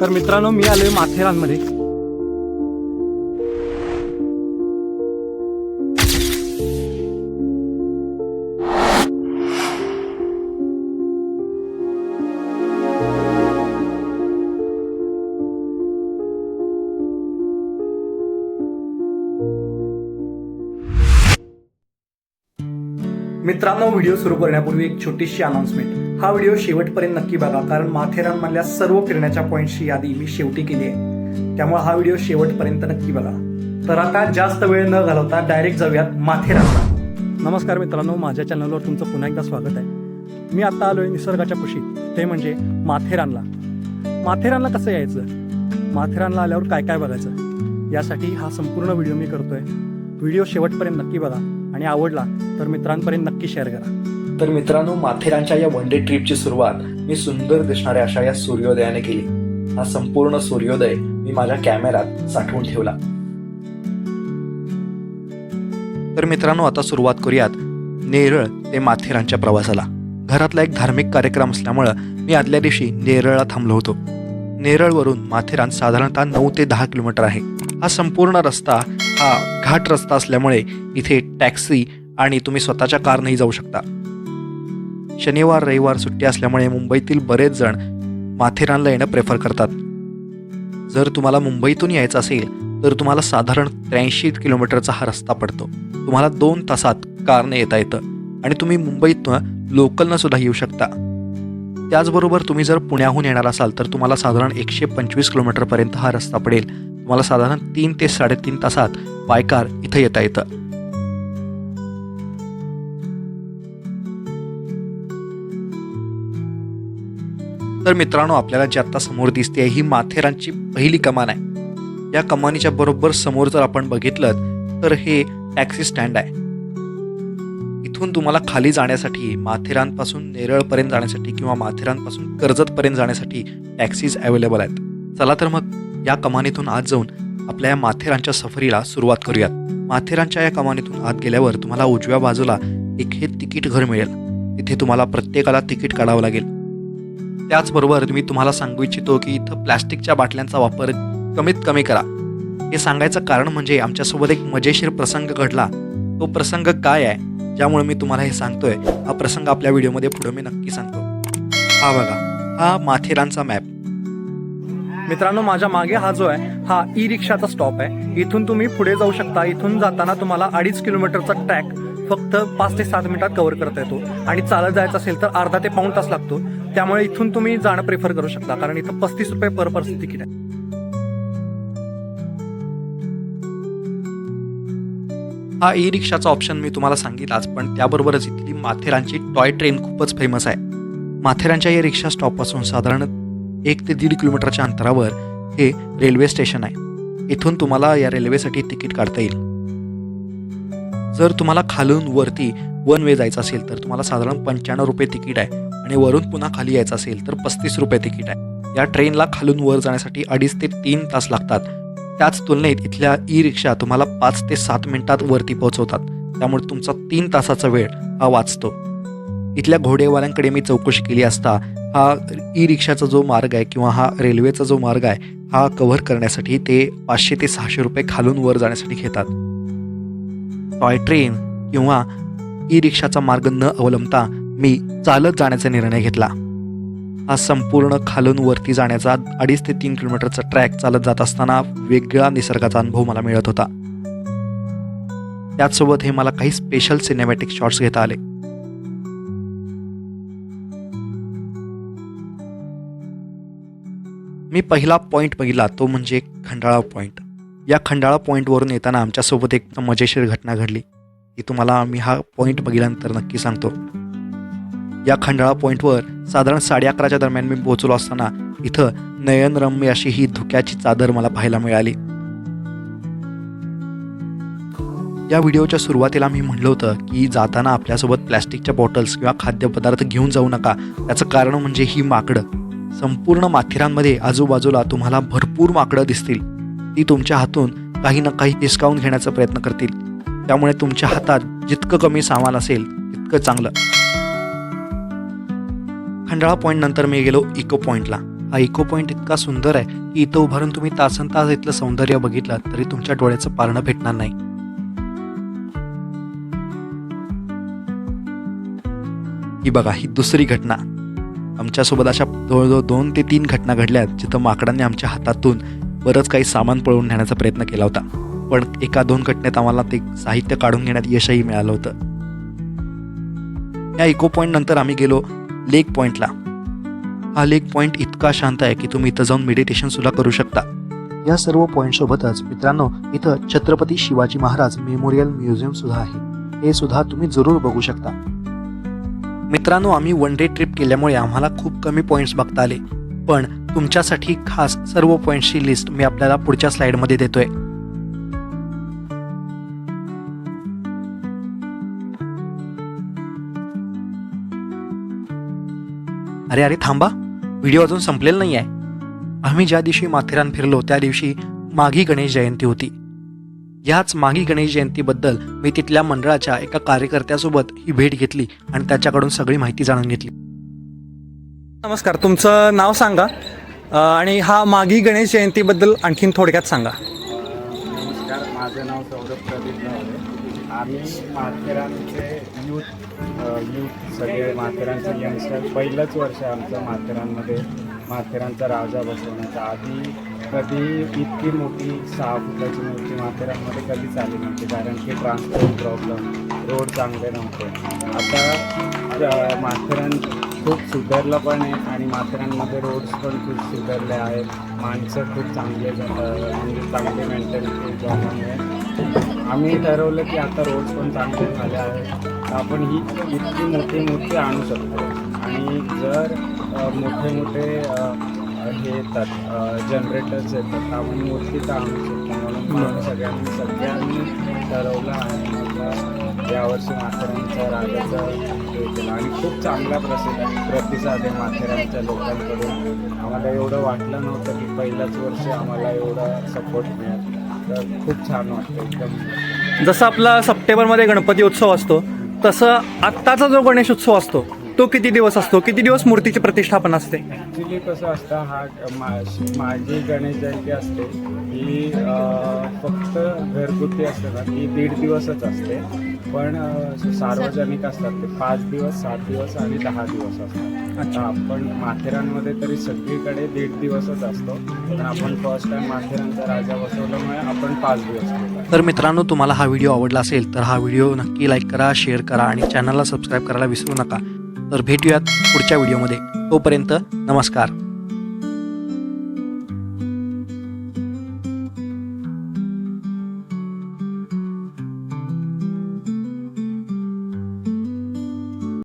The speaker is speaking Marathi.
तर मित्रांनो मी आलोय माथेरानमध्ये. मित्रांनो व्हिडिओ सुरू करण्यापूर्वी एक छोटीशी अनाउन्समेंट हा व्हिडिओ शेवटपर्यंत नक्की बघा कारण माथेरानमधल्या सर्व फिरण्याच्या पॉईंटची यादी मी शेवटी केली आहे. त्यामुळे हा व्हिडिओ शेवटपर्यंत नक्की बघा. तर आता जास्त वेळ न घालवता डायरेक्ट जाऊयात माथेरानला. नमस्कार मित्रांनो माझ्या चॅनलवर तुमचं पुन्हा एकदा स्वागत आहे. मी आता आलोय निसर्गाच्या कुशीत. ते म्हणजे माथेरानला. माथेरानला कसं यायचं? माथेरानला आल्यावर काय काय बघायचं? यासाठी हा संपूर्ण व्हिडिओ मी करतोय. व्हिडिओ शेवटपर्यंत नक्की बघा. आणि आवडला तर मित्रांपर्यंत नक्की शेअर करा. तर मित्रांनो माथेरानच्या या वन डे ट्रिपची सुरुवात मी सुंदर दिसणाऱ्या अशा या सूर्योदयाने केली. हा संपूर्ण सूर्योदय मी माझ्या कॅमेऱ्यात साठवून ठेवला. तर मित्रांनो आता सुरुवात करूयात नेरळ ते माथेरानच्या प्रवासाला. घरातला एक धार्मिक कार्यक्रम असल्यामुळं मी आदल्या दिवशी नेरळला थांबलो होतो. नेरळवरून माथेरान साधारणतः नऊ ते दहा किलोमीटर आहे. हा संपूर्ण रस्ता हा घाट रस्ता असल्यामुळे इथे टॅक्सी आणि तुम्ही स्वतःच्या कारनेही जाऊ शकता. शनिवार रविवार सुट्टी असल्यामुळे मुंबईतील बरेच जण माथेरानला येणं प्रेफर करतात. जर तुम्हाला मुंबईतून यायचं असेल तर तुम्हाला साधारण त्र्याऐंशी किलोमीटरचा हा रस्ता पडतो. तुम्हाला दोन तासात कारने येता येतं आणि तुम्ही मुंबईतनं लोकलनं सुद्धा येऊ शकता. त्याचबरोबर तुम्ही जर पुण्याहून येणार असाल तर तुम्हाला साधारण एकशे पंचवीस किलोमीटरपर्यंत हा रस्ता पडेल. तुम्हाला साधारण तीन ते साडेतीन तासात बायकार इथं येता येतं. तर मित्रांनो आपल्याला जी आत्ता समोर दिसते ही माथेरानची पहिली कमान आहे. या कमानीच्या बरोबर समोर जर आपण बघितलं तर हे टॅक्सी स्टँड आहे. इथून तुम्हाला खाली जाण्यासाठी माथेरानपासून नेरळपर्यंत जाण्यासाठी किंवा माथेरानपासून कर्जतपर्यंत जाण्यासाठी टॅक्सीज अवेलेबल आहेत. चला तर मग या कमानीतून आत जाऊन आपल्या या माथेरानच्या सफरीला सुरुवात करूयात. माथेरानच्या या कमानीतून आत गेल्यावर तुम्हाला उजव्या बाजूला एक हे तिकीट घर मिळेल. तिथे तुम्हाला प्रत्येकाला तिकीट काढावं लागेल. त्याचबरोबर मी तुम्हाला सांगू इच्छितो की इथं प्लॅस्टिकच्या बाटल्यांचा वापर कमीत कमी करा. हे सांगायचं कारण म्हणजे आमच्यासोबत एक मजेशीर प्रसंग घडला. तो प्रसंग काय आहे? ज्यामुळे मी तुम्हाला हे सांगतोय. हा प्रसंग आपल्या व्हिडिओमध्ये पुढे मी नक्की सांगतो. हा बघा. हा माथेरानचा मॅप. मित्रांनो माझ्या मागे हा जो आहे हा ई रिक्षाचा स्टॉप आहे. इथून तुम्ही पुढे जाऊ शकता. इथून जाताना तुम्हाला अडीच किलोमीटरचा ट्रॅक फक्त पाच ते सात मिनिटात कव्हर करता येतो. आणि चालत जायचं असेल तर अर्धा ते पाऊण तास लागतो. त्यामुळे इथून तुम्ही जाणं प्रेफर करू शकता. कारण इथं पस्तीस रुपये पर पर्सन तिकीट आहे. हा ई रिक्षाचा ऑप्शन मी तुम्हाला सांगितलाच पण त्याबरोबरच इथली माथेरानची टॉय ट्रेन खूपच फेमस आहे. माथेरानच्या या रिक्षा स्टॉपपासून साधारण एक ते दीड किलोमीटरच्या अंतरावर हे रेल्वे स्टेशन आहे. इथून तुम्हाला या रेल्वेसाठी तिकीट काढता येईल. जर तुम्हाला खालून वरती वन वे जायचं असेल तर तुम्हाला साधारण पंच्याण्णव रुपये तिकीट आहे आणि वरून पुन्हा खाली यायचं असेल तर पस्तीस रुपये तिकीट आहे. या ट्रेनला खालून वर जाण्यासाठी अडीच ते तीन तास लागतात. त्याच तुलनेत इथल्या ई रिक्षा तुम्हाला पाच ते सात मिनिटात वरती पोहोचवतात. त्यामुळे तुमचा तीन तासाचा वेळ हा वाचतो. इथल्या घोडेवाल्यांकडे मी चौकशी केली असता हा ई रिक्षाचा जो मार्ग आहे किंवा हा रेल्वेचा जो मार्ग आहे हा कव्हर करण्यासाठी ते पाचशे ते सहाशे रुपये खालून वर जाण्यासाठी घेतात. टॉय ट्रेन किंवा ई रिक्षाचा मार्ग न अवलंबता मी चालत जाण्याचा निर्णय घेतला. हा संपूर्ण खालून वरती जाण्याचा अडीच ते तीन किलोमीटरचा ट्रॅक चालत जात असताना वेगळा निसर्गाचा अनुभव मला मिळत होता. त्याचसोबत हे मला काही स्पेशल सिनेमॅटिक शॉट्स घेता आले. मी पहिला पॉईंट बघितला तो म्हणजे खंडाळा पॉईंट या खंडाळा पॉईंटवरून येताना आमच्यासोबत एक मजेशीर घटना घडली. की तुम्हाला मी हा पॉईंट बघितल्यानंतर नक्की सांगतो. या खंडाळा पॉईंटवर साधारण साडे अकराच्या दरम्यान मी पोहोचलो असताना इथं नयनरम्य अशी ही धुक्याची चादर मला पाहायला मिळाली. या व्हिडिओच्या सुरुवातीला मी म्हणलं होतं की जाताना आपल्यासोबत प्लॅस्टिकच्या बॉटल्स किंवा खाद्यपदार्थ घेऊन जाऊ नका. त्याचं कारण म्हणजे ही माकडं. संपूर्ण माथेरानमध्ये आजूबाजूला तुम्हाला भरपूर माकडं दिसतील. ती तुमच्या हातून काही ना काही हिसकावून घेण्याचा प्रयत्न करतील. त्यामुळे तुमच्या हातात जितकं कमी सामान असेल तितकं चांगलं. खंडाळा पॉईंट नंतर मी गेलो इको पॉईंटला हा इको पॉईंट इतका सुंदर आहे की इथं उभारून तुम्ही तासन तास इथलं सौंदर्य बघितलं तरी तुमच्या डोळ्याचं पारणं भेटणार नाही. ही बघा ही दुसरी घटना. आमच्यासोबत अशा जवळजवळ दोन ते तीन घटना घडल्यात जिथं माकडांनी आमच्या हातातून बरंच काही सामान पळवून नेण्याचा प्रयत्न केला होता. पण एका दोन घटनेत आम्हाला ते साहित्य काढून घेण्यात यशही मिळालं होतं. या इको पॉईंट नंतर आम्ही गेलो लेक पॉईंटला हा लेक पॉईंट इतका शांत आहे की तुम्ही इथं जाऊन मेडिटेशन सुद्धा करू शकता. या सर्व पॉईंटसोबतच मित्रांनो इथं छत्रपती शिवाजी महाराज मेमोरियल म्युझियम सुद्धा आहे. हे सुद्धा तुम्ही जरूर बघू शकता. मित्रांनो आम्ही वन डे ट्रिप केल्यामुळे आम्हाला खूप कमी पॉईंट्स बघता आले. पण तुमच्यासाठी खास सर्व पॉईंट्सची लिस्ट मी आपल्याला पुढच्या स्लाइडमध्ये देतोय. अरे अरे थांबा. व्हिडिओ अजून संपलेला नाही आहे आम्ही ज्या दिवशी माथेरान फिरलो त्या दिवशी माघी गणेश जयंती होती. याच माघी गणेश जयंतीबद्दल मी तिथल्या मंडळाच्या एका कार्यकर्त्यासोबत ही भेट घेतली आणि त्याच्याकडून सगळी माहिती जाणून घेतली. नमस्कार तुमचं नाव सांगा आणि हा मागी गणेश जयंतीबद्दल आणखीन थोडक्यात सांगा. नमस्कार माझं नाव सौरभ प्रदीप नावरे आम्ही माथेरानचे यूथ यूथ सगळे माथेरानचे यंगस्टर. पहिलंच वर्ष आमचं माथेरानमध्ये माथेरानचा राजा बसवण्याचा आधी कधी इतकी मोठी सहा फुटाची मूर्ती माथेरानमध्ये कधीच आली नव्हती कारण की ट्रान्सपोर्ट प्रॉब्लेम रोड चांगले नव्हते. आता माथेरान खूप सुधारलं पण आहे आणि माथेरानमध्ये रोड्स पण खूप सुधारले आहेत. माणसं खूप चांगले म्हणजे चांगले मेंटॅलिटी झाल्यामुळे. आम्ही ठरवलं की आता रोड्स पण चांगले झाले आहेत. आपण ही इतकी मोठी मूर्ती आणू शकतो. आणि जर मोठे मोठे हे येतात जनरेटर्स येतात. आपण मूर्ती आणू शकतो म्हणून सगळ्यांनी सगळ्यांनी ठरवलं आणि मग यावर्षी माथेरानच्या राजाचं हे केलं. आणि खूप चांगला प्रसिद्ध प्रतिसाद आहे माथेरानच्या लोकांकडून. आम्हाला एवढं वाटलं नव्हतं की पहिल्याच वर्षी आम्हाला एवढा सपोर्ट मिळेल. तर खूप छान वाटतं एकदम. जसं आपला सप्टेंबरमध्ये गणपती उत्सव असतो तसं आत्ताचा जो गणेश उत्सव असतो तो किती दिवस असतो? किती दिवस मूर्तीची प्रतिष्ठापन असते? ॲक्च्युली कसं असतं हा मा माझी गणेश जयंती असते. ही अं, फक्त घरगुती असते ना ती दीड दिवसच असते. पण अं, सार्वजनिक असतात ते. पाच दिवस सात दिवस आणि दहा दिवस असतात. आता आपण माथेरानमध्ये तरी सगळीकडे दीड दिवसच असतो. पण आपण फर्स्ट टाइम माथेरानचा राजा बसवल्यामुळे आपण पाच दिवस केला. तर मित्रांनो तुम्हाला हा व्हिडिओ आवडला असेल तर हा व्हिडिओ नक्की लाईक करा शेअर करा आणि चॅनलला सबस्क्राईब करायला विसरू नका. तर भेटूयात पुढच्या व्हिडिओमध्ये. तोपर्यंत नमस्कार.